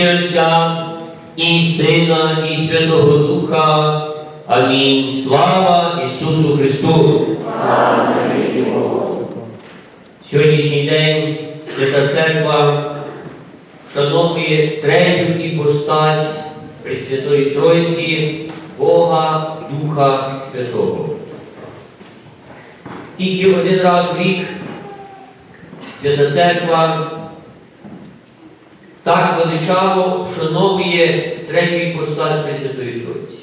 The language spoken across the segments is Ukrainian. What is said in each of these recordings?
Отця і Сина, і Святого Духа. Амінь. Слава Ісусу Христу! Сьогоднішній день Свята Церква вшановує третю іпостась Пресвятої Троїці Бога Духа Святого. Тільки один раз в рік Свята Церква так величаво вшановує третю іпостась Пресвятої Троїці.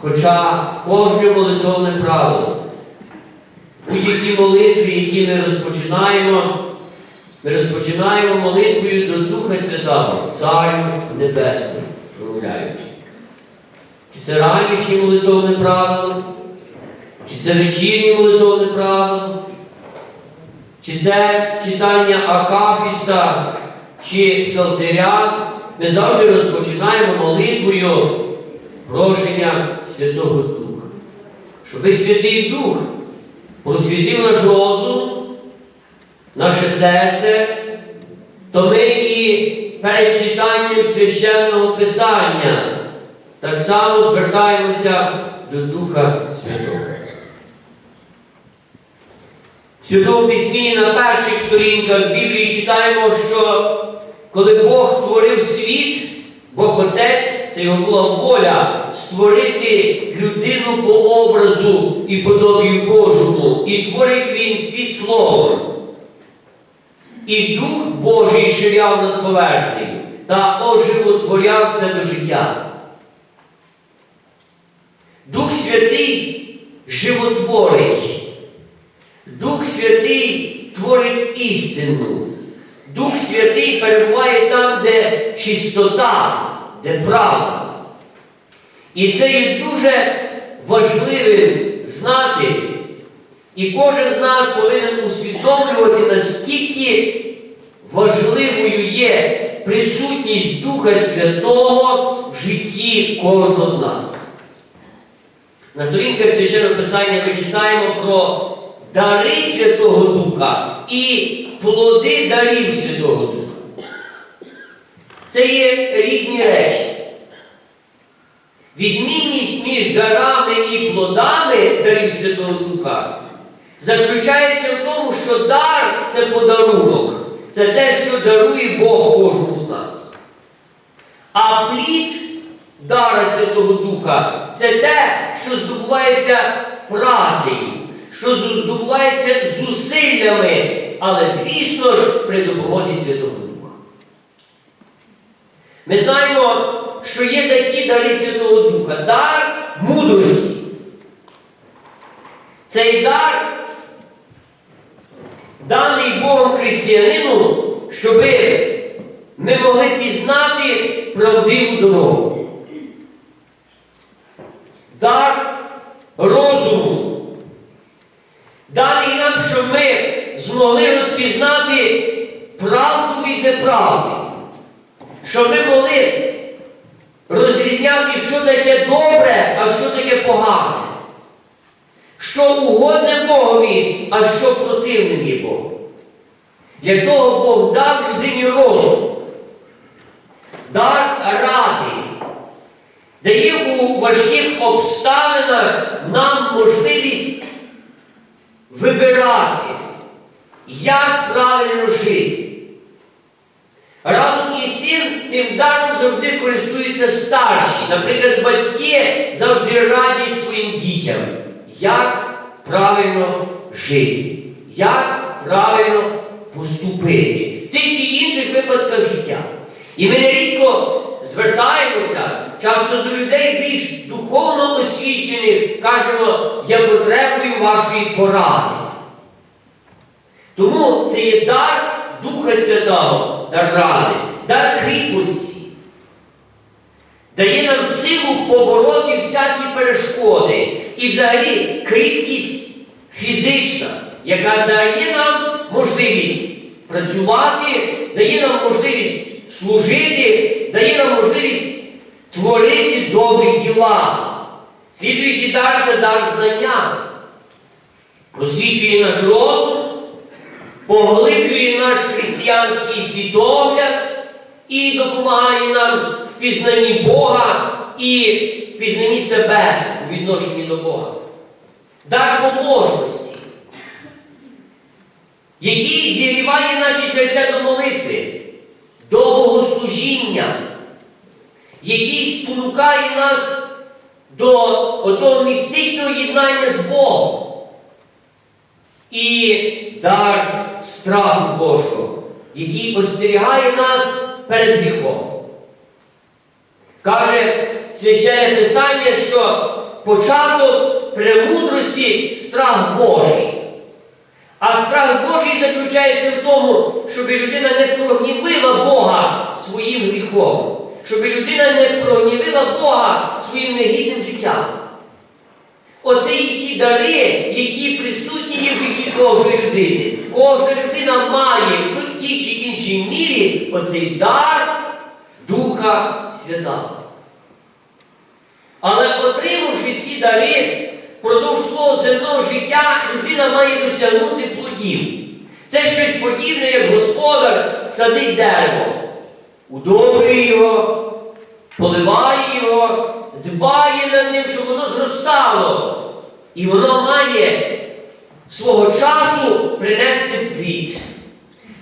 Хоча кожне молитовне правило, будь-які молитви, які ми розпочинаємо, ми розпочинаємо молитвою до Духа Святого, Царю Небесному, промовляючи. Чи це ранішнє молитовне правило, чи це вечірнє молитовне правило, чи це читання Акафіста, чи псалтиря, ми завжди розпочинаємо молитвою прошення Святого Духа. Щоби Святий Дух просвітив наш розум, наше серце, то ми і перед читанням священного Писання так само звертаємося до Духа Святого. В Святому Письмі на перших сторінках Біблії читаємо, що коли Бог творив світ, Бог Отець, це його була воля створити людину по образу і подобію Божому, і творив він світ словом. І Дух Божий ширяв над поверхнею та оживотворяв все до життя. Дух Святий животворить. Дух Святий творить істину. Дух Святий перебуває там, де чистота, де правда. І це є дуже важливим знати. І кожен з нас повинен усвідомлювати, наскільки важливою є присутність Духа Святого в житті кожного з нас. На сторінках Священного Писання ми читаємо про дари Святого Духа і плоди дарів Святого Духа. Це є різні речі. Відмінність між дарами і плодами дарів Святого Духа заключається в тому, що дар це подарунок. Це те, що дарує Бог кожному з нас. А плід дара Святого Духа це те, що здобувається працею, що здобувається зусиллями, але, звісно ж, при допомозі Святого Духа. Ми знаємо, що є такі дари Святого Духа. Дар мудрості. Цей дар даний Богом християнину, щоби ми могли пізнати правдиву дорогу. Дар розуму. Даний нам, щоб ми змогли розпізнати правду від неправди. Щоб ми могли розрізняти, що таке добре, а що таке погане. Що угодне Богові, а що противним є Богу. Для того Бог дав людині розум, дар ради, дає у важких обставинах нам можливість вибирати, як правильно жити. Разом із тим, тим даром завжди користуються старші. Наприклад, батьки завжди радять своїм дітям, як правильно жити, як правильно поступити в тих чи інших випадках життя. І ми нерідко звертаємося часто до людей більш духовно освічених, кажемо, я потребую вашої поради. Тому це є дар Духа Святого, дар ради, дар кріпості. Дає нам силу побороти всякі перешкоди. І взагалі кріпкість фізична, яка дає нам можливість працювати, дає нам можливість служити, дає нам можливість творити добрі діла. Слідуючий дар це дар знання. Просвічує наш розум, поглиблює наш християнський світогляд, і допомагає нам в пізнанні Бога і в пізнанні себе у відношенні до Бога. Дар поможності, який зігріває наші серця до молитви, до богослужіння, який спонукає нас до того містичного єднання з Богом. І дар страху Божого, який остерігає нас перед гріхом. Каже священне Писання, що початок премудрості страх Божий. А страх Божий заключається в тому, щоб людина не прогнівила Бога своїм гріхом, щоб людина не прогнівила Бога своїм негідним життям. Оце і ті дари, які присутні є в житті кожної людини. Кожна людина має в тій чи іншій мірі оцей дар Духа Святого. Але отримавши ці дари, впродовж свого земного життя людина має досягнути плодів. Це щось подібне, як господар садить дерево, удобрює його, поливає його, дбає над ним, щоб воно зростало. І воно має свого часу принести плід.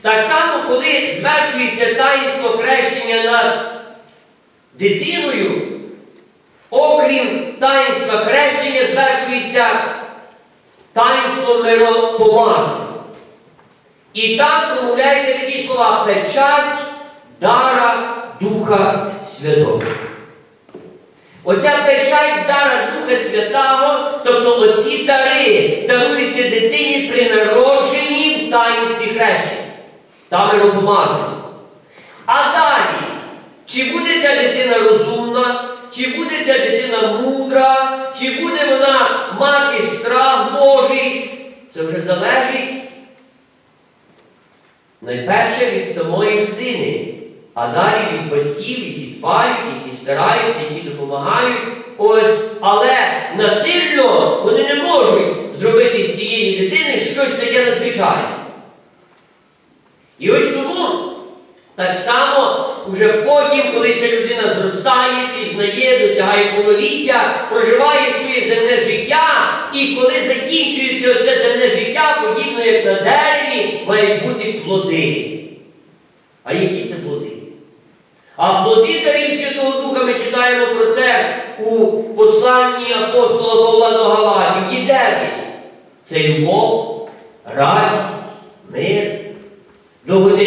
Так само, коли звершується таїнство хрещення над дитиною, окрім таїнства хрещення, звершується таїнство миропомазання. І там промовляються такі слова печать дара Духа Святого. Оця печать дара Духа Святого, тобто оці дари даруються дитині при народженні в таїнстві хрещення та миропомазання. А далі, чи буде ця дитина розумна, чи буде ця дитина мудра, чи буде вона мати страх Божий, це вже залежить найперше від самої людини, а далі від батьків, які дбають, які стараються, які допомагають. Ось, але насильно вони не можуть зробити з цієї дитини щось таке надзвичайне. І ось тому так само вже потім, коли ця людина зростає, пізнає, досягає повноліття, проживає своє земне життя, і коли закінчується оце земне життя, подібно як на дереві, мають бути плоди. А які це плоди? А плоди дарів Святого Духа ми читаємо про це у посланні апостола Павла до Галатів. І дев'ять. Це любов, радість, мир, доброта,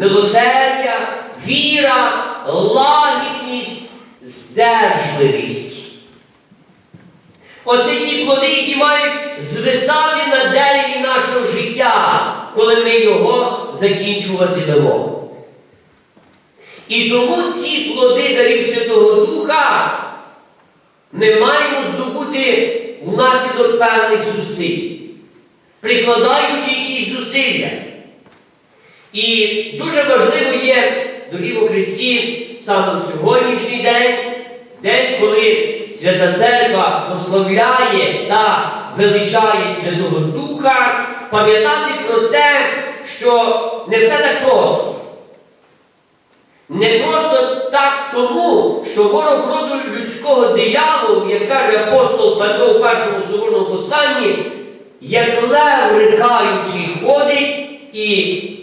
милосердя, віра, лагідність, здержливість. Оце ті плоди, які мають звисати на дереві нашого життя, коли ми його закінчувати дамо. І тому ці плоди дарів Святого Духа ми маємо здобути внаслідок певних зусиль, прикладаючи якісь зусилля. І дуже важливо є, дорогі во Христі, саме в сьогоднішній день, день, коли Свята Церква прославляє та величає Святого Духа, пам'ятати про те, що не все так просто. Не просто так тому, що ворог роду людського дияволу, як каже апостол Петро в першому соборному посланні, як лев рикаючий ходить і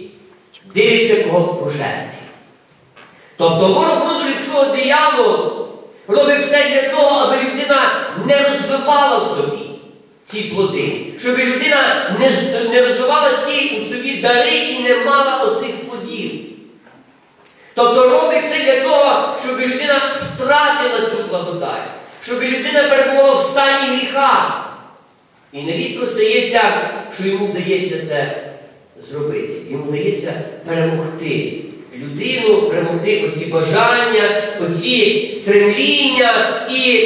дивиться, кого пожерти. Тобто ворог роду людського дияволу робить все для того, аби людина не розвивала в собі ці плоди, щоб людина не, не розвивала ці у собі дари і не мала оцих плодів. Тобто робить все для того, щоб людина втратила цю благодать, щоб людина перебувала в стані гріха. І нерідко стається, що йому вдається це зробити. Йому вдається перемогти людину, перемогти оці бажання, оці стремління. І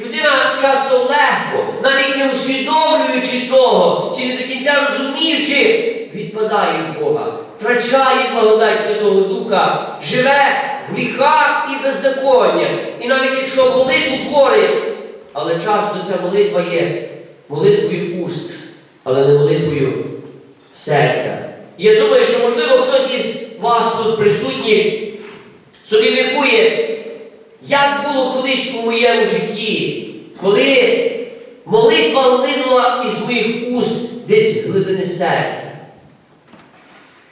людина часто легко, навіть не усвідомлюючи того, чи не до кінця розуміючи, відпадає від Бога, втрачає благодать Святого Духа, живе в гріхах і беззаконня. І навіть якщо молитву творить, але часто ця молитва є молитвою уст, але не молитвою серця. Я думаю, що можливо хтось із вас тут присутніх собі міркує, як було колись у моєму житті, коли молитва линула із моїх уст десь глибини серця.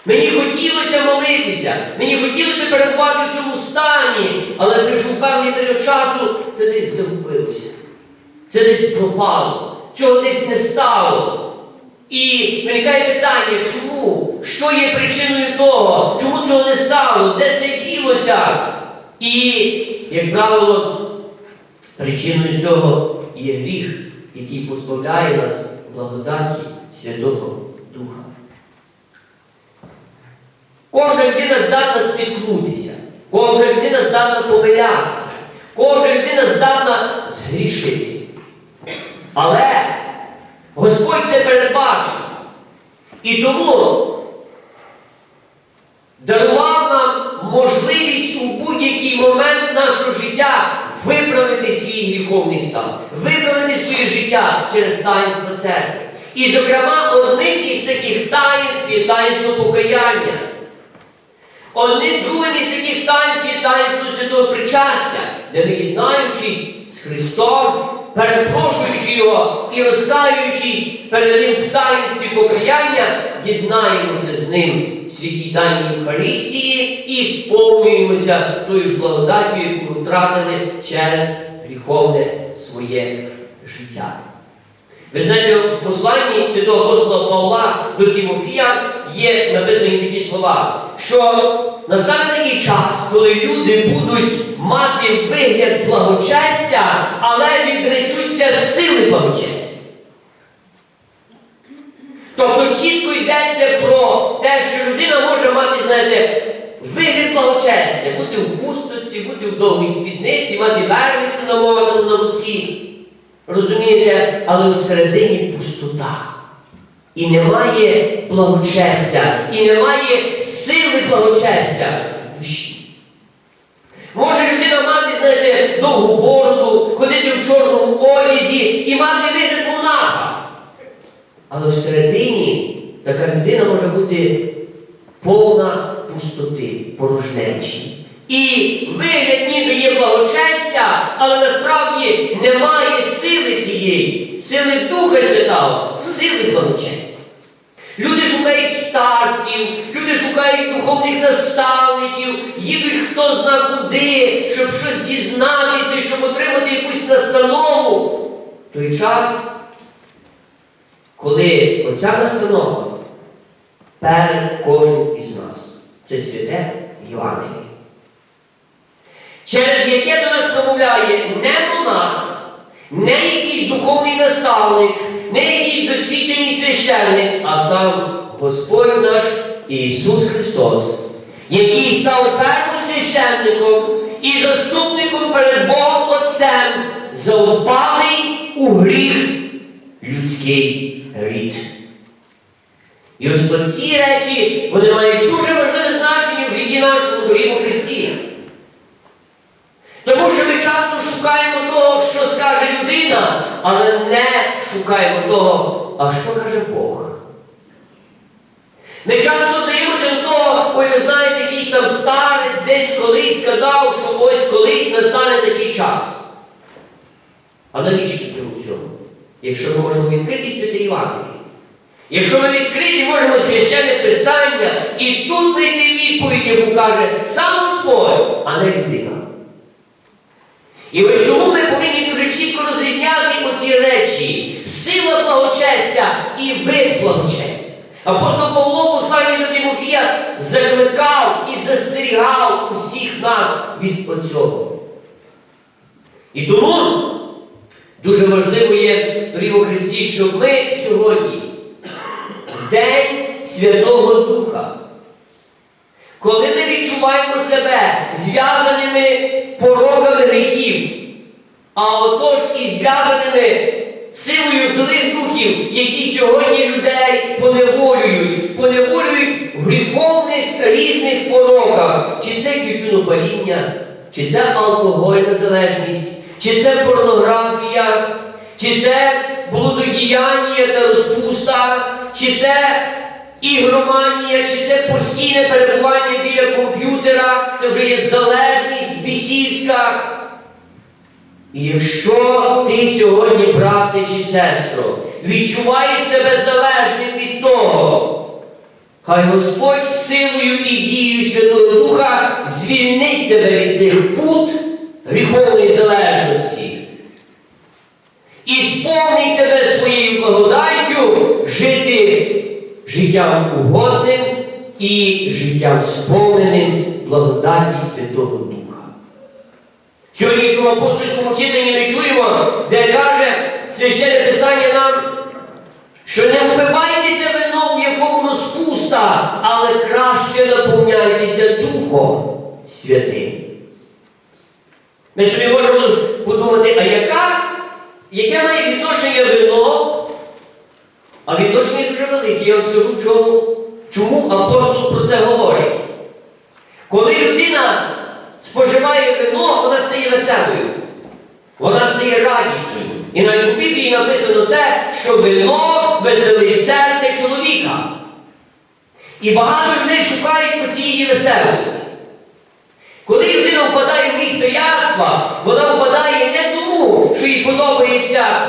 Мені хотілося молитися, мені хотілося перебувати в цьому стані, але прийшов певний період часу, це десь загубилося. Це десь пропало, цього десь не стало. І виникає питання, чому? Що є причиною того? Чому цього не стало? Де це ділося? І, як правило, причиною цього є гріх, який позбавляє нас благодаті Святого Духа. Кожна людина здатна спіткнутися, кожна людина здатна помилятися, кожна людина здатна згрішити. Але це передбачив. І тому дарував нам можливість у будь-який момент нашого життя виправити свій гріховний стан, виправити своє життя через таїнство церкви. І, зокрема, одним із таких таїнств є таїнство покаяння. Одним другим із таких таїнств є таїнство святого причастя, де ми єднаючись з Христом, перепрошуючи Його і розкаюючись перед Ним в таїнстві покаяння, єднаємося з Ним в святій тайній Євхаристії і сповнюємося тою ж благодаттю, яку втратили через гріховне своє життя. Ви знаєте, в посланні святого апостола Павла до Тимофія є написані такі слова, що настане такий час, коли люди будуть мати вигляд благочестя, але відречуться сили благочестя. Тобто чітко йдеться про те, що людина може мати, знаєте, вигляд благочестя, бути в хусточці, бути в довгій спідниці, мати вервицю намовану на руці. Розумієте, але всередині пустота. І немає благочестя, і немає сили в душі. Може людина мати, знаєте, довгу бороду, ходити в чорному одязі і мати вигляд монаха. Але всередині така людина може бути повна пустоти, порожнечі. І вигляд ніби є благочестя, але насправді немає сили цієї, сили Духа Святого, сили благочестя. Старців, люди шукають духовних наставників, їдуть хто зна куди, щоб щось дізнатися, щоб отримати якусь настанову. Той час, коли оця настанова перед кожним із нас, це святе Євангеліє. Через яке до нас промовляє не монах, не якийсь духовний наставник, не якийсь досвідчений священник, а сам Господь наш Ісус Христос, який став первосвященником і заступником перед Богом Отцем за впалий у гріх людський рід. І ось ці речі вони мають дуже важливе значення в житті нашому дорогому Христі. Тому що ми часто шукаємо того, що скаже людина, але не шукаємо того, а що каже Бог. Ми часто даємося до того, ой, ви знаєте, якийсь там старець десь колись сказав, що ось колись настане такий час. А навіщо цього всього? Якщо ми можемо відкрити святе Євангеліє? Якщо ми відкриті можемо священне писання, і тут знайти відповідь, яку каже сам Господь, а не людина. І ось тому ми повинні дуже чітко розрізняти оці речі. Сила благочестя і благочестя. Апостол Павло в посланні до Тимофія закликав і застерігав усіх нас від оцього. І тому дуже важливо є, у Христі, щоб ми сьогодні, в День Святого Духа, коли ми відчуваємо себе зв'язаними пороками гріхів, а отож і зв'язаними силою злих духів, які сьогодні людей поневолюють, поневолюють в гріховних різних пороках, чи це тютюнопаління, чи це алкогольна залежність, чи це порнографія, чи це блудодіяння та розпуста, чи це ігроманія, чи це постійне перебування біля комп'ютера, це вже є залежність бісівська. І якщо ти сьогодні, брате чи сестро, відчуваєш себе залежним від того, хай Господь силою і дією Святого Духа звільнить тебе від цих пут гріховної залежності і сповнить тебе своєю благодаттю жити життям угодним і життям сповненим благодаті Святого Духа. Сьогоднішньому апостольському читанні ми чуємо, де каже священне Писання нам, що не впивайтеся вином, в якому розпуста, але краще наповняйтеся Духом Святим. Ми собі можемо подумати, а яка, яке має відношення вино? А відношення дуже велике. Я вам скажу, чому, чому апостол про це говорить. Коли споживає вино, вона стає веселою. Вона стає радісною. І у Біблії написано це, що вино веселить серце чоловіка. І багато людей шукають по цієї веселості. Коли людина впадає в гріх пияцтва, вона впадає не тому, що їй подобається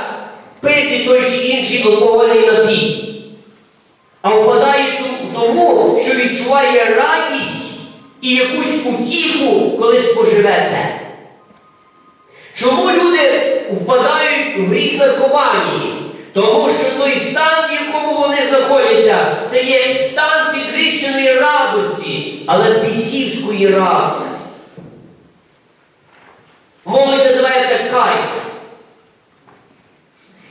пити той чи інший алкогольний напій, а впадає тому, що відчуває радість і якусь утіху, коли споживе це. Чому люди впадають в гріх наркоманії? Тому що той стан, в якому вони знаходяться, це є стан підвищеної радості, але бісівської радості. Молодь називається кайф.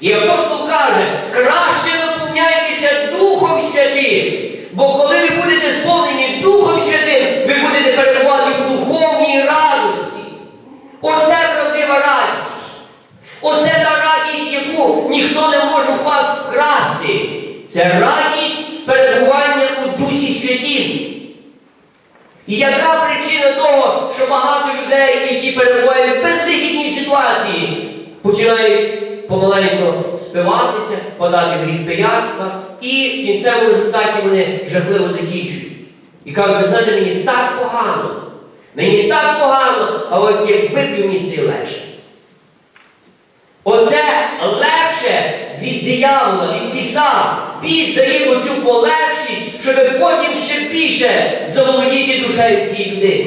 І апостол каже, краще наповняйтеся Духом Святим, бо коли ви будете сповнені Духом Святим, ви будете перебувати в духовній радості. Оце правдива радість. Оце та радість, яку ніхто не може у вас вкрасти. Це радість перебування у Дусі Святім. І яка причина того, що багато людей, які перебувають в безвихідній ситуації, починають помаленьку спиватися, подати в гріх пияцтва, і в кінцевому результаті вони жахливо закінчують. І кажуть, ви знаєте, мені так погано, мені так погано, а от як вип'ю, стає легше. Оце легше від диявола, від біса. Біс дає оцю полегшість, щоб потім ще більше заволодіти душею цієї людини.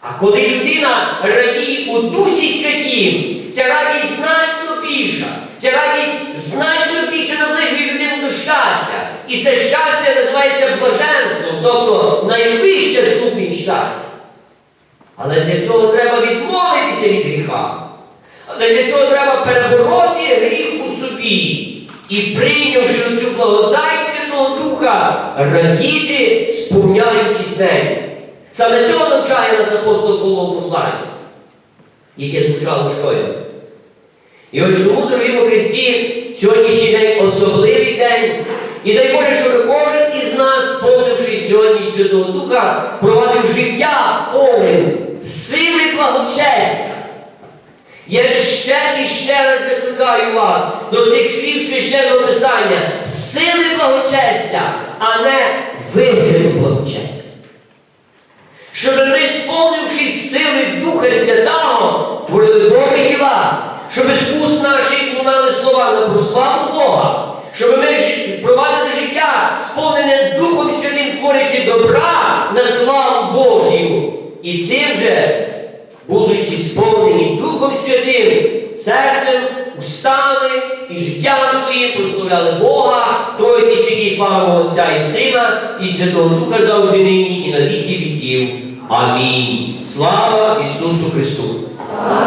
А коли людина радіє у Дусі Святім, ця радість значно більша. Ця радість значно більше наближує людину до щастя. І це щастя називається блаженством, тобто найвища ступінь щастя. Але для цього треба відмовитися від гріха. Але для цього треба перебороти. І прийнявши цю благодать Святого Духа, радіти, сповняючись нею. Саме цього навчає нас апостол Павло в посланні, яке звучало щойно. І ось тому, дорогі во Христі, сьогоднішній день особливий день. І дай Боже, щоб кожен із нас, сповнивши сьогодні Святого Духа, провадив життя повним сили благочестя. Я ще і ще раз закликаю вас до цих слів священного писання сили благочестя, а не вигляду благочестя. Щоб ми, сповнившись сили Духа Святого, творили добрі діла, щоб з уст наших лунали слова на прославу Бога, щоб ми провадили життя, сповнене Духом Святим, творячи добра на славу Божію. І цим же будучи сповнені Духом Святим, серцем, устали і життям своїм прославляли Бога, той зі святій слава Отця і Сина, і Святого Духа завжди нині і на віки віків. Амінь. Слава Ісусу Христу!